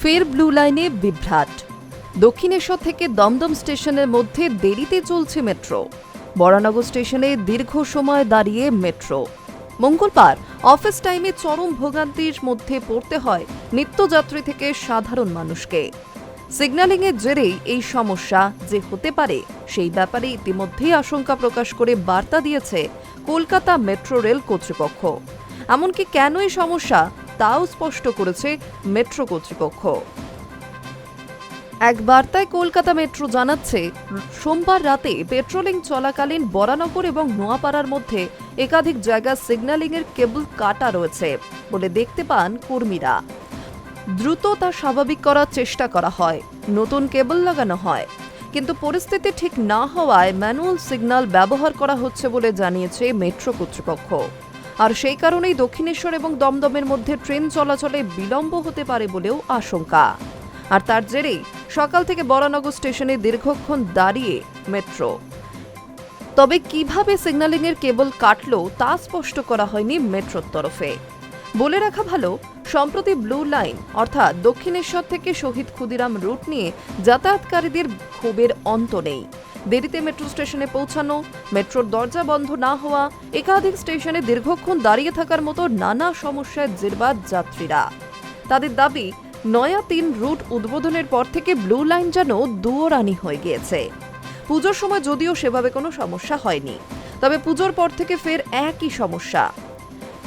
ফের ব্লু লাইনে বিভ্রাট। দক্ষিণেশ্বর থেকে দমদম স্টেশনের মধ্যে দেরিতে চলছে মেট্রো বরানগর স্টেশনে দীর্ঘ সময় দাঁড়িয়ে মেট্রো মঙ্গলবার অফিস টাইমে চরম ভোগান্তির মধ্যে পড়তে হয় নিত্যযাত্রী থেকে সাধারণ মানুষকে। সিগন্যালিংয়ের জেরেই এই সমস্যা যে হতে পারে, সেই ব্যাপারে ইতিমধ্যেই আশঙ্কা প্রকাশ করে বার্তা দিয়েছে কলকাতা মেট্রো রেল কর্তৃপক্ষ। এমনকি কেন এই সমস্যা? তাও স্পষ্ট করেছে মেট্রো কর্তৃপক্ষ। এক বার্তায় কলকাতা মেট্রো জানাচ্ছে, সোমবার রাতে পেট্রোলিং চলাকালীন বরানগর এবং নোয়াপাড়ার মধ্যে একাধিক জায়গা সিগন্যালিংয়ের কেবল কাটা রয়েছে বলে দেখতে পান কর্মীরা। দ্রুত তা স্বাভাবিক করার চেষ্টা করা হয়, নতুন কেবল লাগানো হয়। কিন্তু পরিস্থিতি ঠিক না হওয়ায় ম্যানুয়াল সিগন্যাল ব্যবহার করা হচ্ছে বলে জানিয়েছে মেট্রো কর্তৃপক্ষ। আর সেই কারণেই দক্ষিণেশ্বর এবং দমদমের মধ্যে ট্রেন চলাচলে বিলম্ব হতে পারে বলেও আশঙ্কা। আর তার জেরেই সকাল থেকে বরানগর স্টেশনে দীর্ঘক্ষণ দাঁড়িয়ে মেট্রো। তবে কীভাবে সিগন্যালিংয়ের কেবল কাটল তা স্পষ্ট করা হয়নি মেট্রোর তরফে। বলে রাখা ভালো, সম্প্রতি ব্লু লাইন, অর্থাৎ দক্ষিণেশ্বর থেকে শহীদ ক্ষুদিরাম রুট নিয়ে যাতায়াতকারীদের ক্ষোভের অন্ত নেই। দেরিতে মেট্রো স্টেশনে পৌঁছানো, মেট্রোর দরজা বন্ধ না হওয়া, একাধিক স্টেশনে দীর্ঘক্ষণ দাঁড়িয়ে থাকার মতো নানা সমস্যায় জেরবাদ যাত্রীরা। তাদের দাবি, নয়া তিন রুট উদ্বোধনের পর থেকে ব্লু লাইন যেন দুয়োরানি হয়ে গিয়েছে। পুজোর সময় যদিও সেভাবে কোনো সমস্যা হয়নি, তবে পুজোর পর থেকে ফের একই সমস্যা।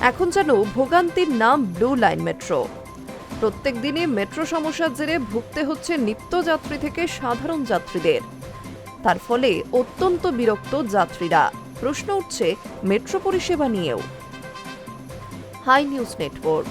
এখন যেন ভোগান্তির নাম ব্লু লাইন মেট্রো। প্রত্যেক দিনে মেট্রো সমস্যার জেরে ভুগতে হচ্ছে নিত্যযাত্রী থেকে সাধারণ যাত্রীদের। তার ফলে অত্যন্ত বিরক্ত যাত্রীরা। প্রশ্ন উঠছে মেট্রো পরিষেবা নিয়েও। Hi news network.